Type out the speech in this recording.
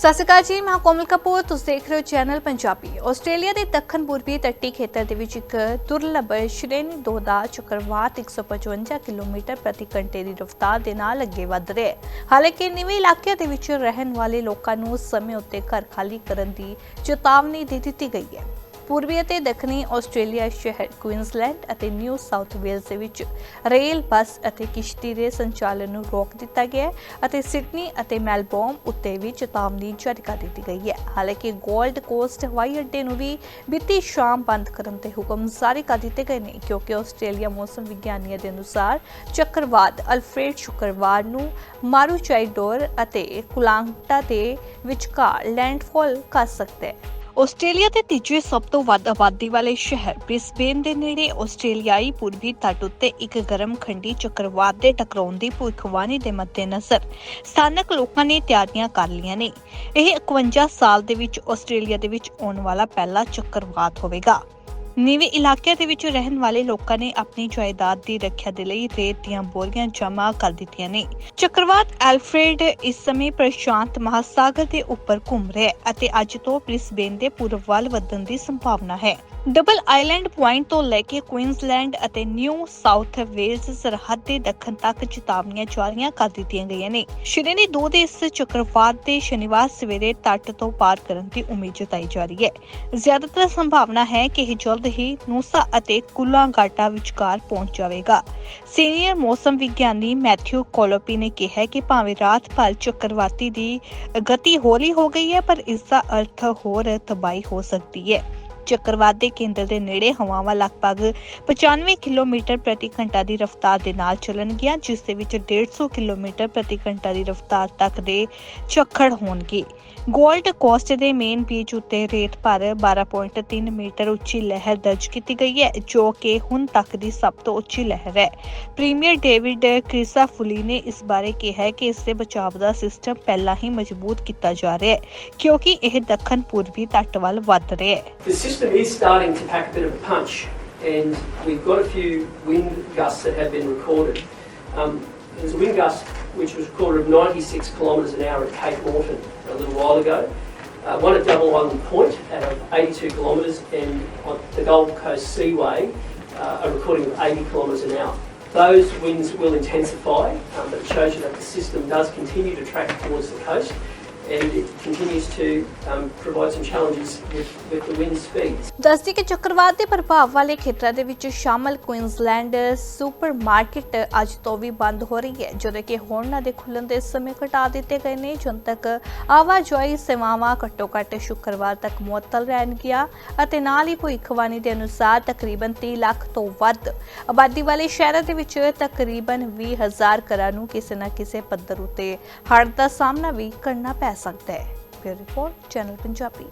ਸਤਿ ਸ਼੍ਰੀ ਅਕਾਲ ਜੀ, ਮੈਂ ਕੋਮਲ ਕਪੂਰ, ਤੁਸੀਂ ਦੇਖ ਰਹੇ ਹੋ ਚੈਨਲ ਪੰਜਾਬੀ। ਆਸਟ੍ਰੇਲੀਆ ਦੇ ਦੱਖਣ ਪੂਰਬੀ ਤੱਟੀ ਖੇਤਰ ਦੇ ਵਿੱਚ ਇੱਕ ਦੁਰਲੱਭ ਸ਼੍ਰੇਣੀ 2 ਦਾ ਚੱਕਰਵਾਤ 155 ਕਿਲੋਮੀਟਰ ਪ੍ਰਤੀ ਘੰਟੇ ਦੀ ਰਫ਼ਤਾਰ ਦੇ ਨਾਲ ਅੱਗੇ ਵਧ ਰਿਹਾ ਹੈ। ਹਾਲਾਂਕਿ ਨਿਵੇਂ ਇਲਾਕਿਆਂ ਦੇ ਵਿੱਚ ਰਹਿਣ ਵਾਲੇ ਲੋਕਾਂ ਨੂੰ ਸਮੇਂ ਉੱਤੇ ਘਰ ਖਾਲੀ ਕਰਨ ਦੀ ਚੇਤਾਵਨੀ ਦੇ ਦਿੱਤੀ ਗਈ ਹੈ। ਪੂਰਬੀ ਅਤੇ ਦੱਖਣੀ ਆਸਟ੍ਰੇਲੀਆ ਸ਼ਹਿਰ, ਕੁਇਨਜ਼ਲੈਂਡ ਅਤੇ ਨਿਊ ਸਾਊਥ ਵੇਲਜ਼ ਦੇ ਵਿੱਚ ਰੇਲ, ਬੱਸ ਅਤੇ ਕਿਸ਼ਤੀ ਦੇ ਸੰਚਾਲਨ ਨੂੰ ਰੋਕ ਦਿੱਤਾ ਗਿਆ ਹੈ ਅਤੇ ਸਿਡਨੀ ਅਤੇ ਮੈਲਬੌਰਨ ਉੱਤੇ ਵੀ ਚੇਤਾਵਨੀ ਜਾਰੀ ਕਰ ਦਿੱਤੀ ਗਈ ਹੈ। ਹਾਲਾਂਕਿ ਗੋਲਡ ਕੋਸਟ ਹਵਾਈ ਅੱਡੇ ਨੂੰ ਵੀ ਬੀਤੀ ਸ਼ਾਮ ਬੰਦ ਕਰਨ ਦੇ ਹੁਕਮ ਜਾਰੀ ਕਰ ਦਿੱਤੇ ਗਏ ਨੇ, ਕਿਉਂਕਿ ਆਸਟ੍ਰੇਲੀਆ ਮੌਸਮ ਵਿਗਿਆਨੀਆਂ ਦੇ ਅਨੁਸਾਰ ਚੱਕਰਵਾਤ ਅਲਫਰੇਡ ਸ਼ੁੱਕਰਵਾਰ ਨੂੰ ਮਾਰੂਚਾਈਡੋਰ ਅਤੇ ਕੁਲਾਂਗਟਾ ਦੇ ਵਿਚਕਾਰ ਲੈਂਡਫਾਲ ਕਰ ਸਕਦਾ ਹੈ। ਆਸਟ੍ਰੇਲੀਆ ਦੇ ਤੀਜੇ ਸਭ ਤੋਂ ਵੱਧ ਆਬਾਦੀ ਵਾਲੇ ਸ਼ਹਿਰ ਬ੍ਰਿਸਬੇਨ ਦੇ ਨੇੜੇ ਆਸਟ੍ਰੇਲੀਆਈ ਪੂਰਬੀ ਤੱਟ ਉੱਤੇ ਇੱਕ ਗਰਮ ਖੰਡੀ ਚੱਕਰਵਾਤ ਦੇ ਟਕਰਾਉਣ ਦੀ ਭਵਿੱਖਬਾਣੀ ਦੇ ਮੱਦੇਨਜ਼ਰ ਸਥਾਨਕ ਲੋਕਾਂ ਨੇ ਤਿਆਰੀਆਂ ਕਰ ਲਈਆਂ ਨੇ। ਇਹ 51 ਸਾਲ ਦੇ ਵਿੱਚ ਆਸਟ੍ਰੇਲੀਆ ਦੇ ਵਿੱਚ ਆਉਣ ਵਾਲਾ ਪਹਿਲਾ ਚੱਕਰਵਾਤ ਹੋਵੇਗਾ। ਨੀਵੇਂ ਇਲਾਕਿਆਂ ਦੇ ਵਿੱਚ ਰਹਿਣ ਵਾਲੇ ਲੋਕਾਂ ਨੇ ਆਪਣੀ ਜਾਇਦਾਦ ਦੀ ਰੱਖਿਆ ਦੇ ਲਈ ਰੇਤ ਦੀਆਂ ਬੋਰੀਆਂ ਜਮ੍ਹਾਂ ਕਰ ਦਿੱਤੀਆਂ ਨੇ। ਚੱਕਰਵਾਤ ਐਲਫਰੇਡ ਇਸ ਸਮੇਂ ਪ੍ਰਸ਼ਾਂਤ ਮਹਾਸਾਗਰ ਦੇ ਉੱਪਰ ਘੁੰਮ ਰਿਹਾ ਹੈ ਅਤੇ ਅੱਜ ਤੋਂ ਬ੍ਰਿਸਬੇਨ ਦੇ ਪੂਰਬ ਵੱਲ ਵਧਣ ਦੀ ਸੰਭਾਵਨਾ ਹੈ। ਡਬਲ ਆਈਲੈਂਡ ਪੁਆਇੰਟ ਤੋਂ ਲੈ ਕੇ ਕੁਇਨਜ਼ਲੈਂਡ ਅਤੇ ਨਿਊ ਸਾਊਥ ਵੇਲਜ਼ ਸਰਹੱਦ ਦੇ ਦੱਖਣ ਤੱਕ ਚੇਤਾਵਨੀਆਂ ਜਾਰੀਆਂ ਕਰ ਦਿੱਤੀਆਂ ਗਈਆਂ ਨੇ। ਸ਼੍ਰੇਣੀ 2 ਦੇ ਇਸ ਚੱਕਰਵਾਤ ਦੇ ਸ਼ਨੀਵਾਰ ਸਵੇਰੇ ਤੱਟ ਤੋਂ ਪਾਰ ਕਰਨ ਦੀ ਉਮੀਦ ਜਤਾਈ ਜਾ ਰਹੀ ਹੈ। ਜ਼ਿਆਦਾਤਰ ਸੰਭਾਵਨਾ ਹੈ ਕਿ ਇਹ ਜਲਦ ਹੀ ਨੂਸਾ ਅਤੇ ਕੁਲਾਂਗਾਟਾ ਵਿਚਕਾਰ ਪਹੁੰਚ ਜਾਵੇਗਾ। ਸੀਨੀਅਰ ਮੌਸਮ ਵਿਗਿਆਨੀ ਮੈਥਿਊ ਕੋਲੋਪੀ ਨੇ ਕਿਹਾ ਕਿ ਭਾਵੇਂ ਰਾਤ ਭਰ ਚੱਕਰਵਾਤੀ ਦੀ ਗਤੀ ਹੌਲੀ ਹੋ ਗਈ ਹੈ, ਪਰ ਇਸ ਦਾ ਅਰਥ ਹੋਰ ਤਬਾਹੀ ਹੋ ਸਕਦੀ ਹੈ। ਚੱਕਰਵਾਤ ਦੇ ਕੇਂਦਰ ਦੇ ਨੇੜੇ ਹਵਾਵਾਂ ਲਗਭਗ 95 ਕਿਲੋਮੀਟਰ ਪ੍ਰਤੀ ਘੰਟਾ ਦੀ ਰਫ਼ਤਾਰ ਦੇ ਨਾਲ ਚੱਲਣਗੀਆਂ, ਜਿਸ ਦੇ ਵਿੱਚ 150 ਕਿਲੋਮੀਟਰ ਪ੍ਰਤੀ ਘੰਟਾ ਦੀ ਰਫ਼ਤਾਰ ਤੱਕ ਦੇ ਝੱਖੜ ਹੋਣਗੇ। ਗੋਲਡ ਕੋਸਟ ਦੇ ਮੇਨ ਬੀਚ ਉੱਤੇ ਰੇਤ ਭਰ 12.3 ਮੀਟਰ ਉੱਚੀ ਲਹਿਰ ਦਰਜ ਕੀਤੀ ਗਈ ਹੈ, ਜੋ ਕਿ ਹੁਣ ਤੱਕ ਦੀ ਸਭ ਤੋਂ ਉੱਚੀ ਲਹਿਰ ਹੈ। ਪ੍ਰੀਮੀਅਰ ਡੇਵਿਡ ਕ੍ਰਿਸਾਫੁਲੀ ਨੇ ਇਸ ਬਾਰੇ ਕਿਹਾ ਹੈ ਕਿ ਇਸ ਦੇ ਬਚਾਅ ਦਾ ਸਿਸਟਮ ਪਹਿਲਾਂ ਹੀ ਮਜ਼ਬੂਤ ਕੀਤਾ ਜਾ ਰਿਹਾ ਹੈ, ਕਿਉਂਕਿ ਇਹ ਦੱਖਣ ਪੂਰਬੀ ਤੱਟ ਵੱਲ ਵੱਧ ਰਿਹਾ ਹੈ। System is starting to pack a bit of a punch, and we've got a few wind gusts that have been recorded. Um, there's a wind gust which was recorded of 96 kilometres an hour at Cape Morton a little while ago. Uh, one at Double Island Point at 82 kilometres, and on the Gold Coast Seaway, uh, a recording of 80 kilometres an hour. Those winds will intensify, um, but it shows you that the system does continue to track towards the coast, and it continues to um, provide some challenges with, with the wind speeds. ਦੱਸਦੀ ਕਿ ਚੱਕਰਵਾਤ ਦੇ ਪ੍ਰਭਾਵ ਵਾਲੇ ਖੇਤਰਾਂ ਦੇ ਵਿੱਚ ਸ਼ਾਮਲ Queensland supermarket ਅੱਜ ਤੋਂ ਵੀ ਬੰਦ ਹੋ ਰਹੀ ਹੈ ਜਦੋਂ ਕਿ ਹੋਰਨਾਂ ਦੇ ਖੁੱਲਣ ਦੇ ਸਮੇਂ ਘਟਾ ਦਿੱਤੇ ਗਏ ਨੇ ਜਨਤਕ ਆਵਾਜਾਈ ਸੇਵਾਵਾਂ ਘੱਟੋ-ਘੱਟ ਸ਼ੁੱਕਰਵਾਰ ਤੱਕ ਮੁਅੱਤਲ ਰਹਿਣਗੀਆਂ ਅਤੇ ਨਾਲ ਹੀ ਭਵਿੱਖਬਾਣੀ ਦੇ ਅਨੁਸਾਰ ਤਕਰੀਬਨ 30 ਲੱਖ ਤੋਂ ਵੱਧ ਆਬਾਦੀ ਵਾਲੇ ਸ਼ਹਿਰਾਂ ਦੇ ਵਿੱਚ ਤਕਰੀਬਨ 20000 ਘਰਾਂ ਨੂੰ ਕਿਸੇ ਨਾ ਕਿਸੇ ਪੱਧਰ ਉਤੇ ਹੜ੍ਹ ਦਾ ਸਾਹਮਣਾ ਵੀ ਕਰਨਾ ਪੈ ਸਕਦਾ ਹੈ ਫਿਰ ਰਿਪੋਰਟ ਚੈਨਲ ਪੰਜਾਬੀ।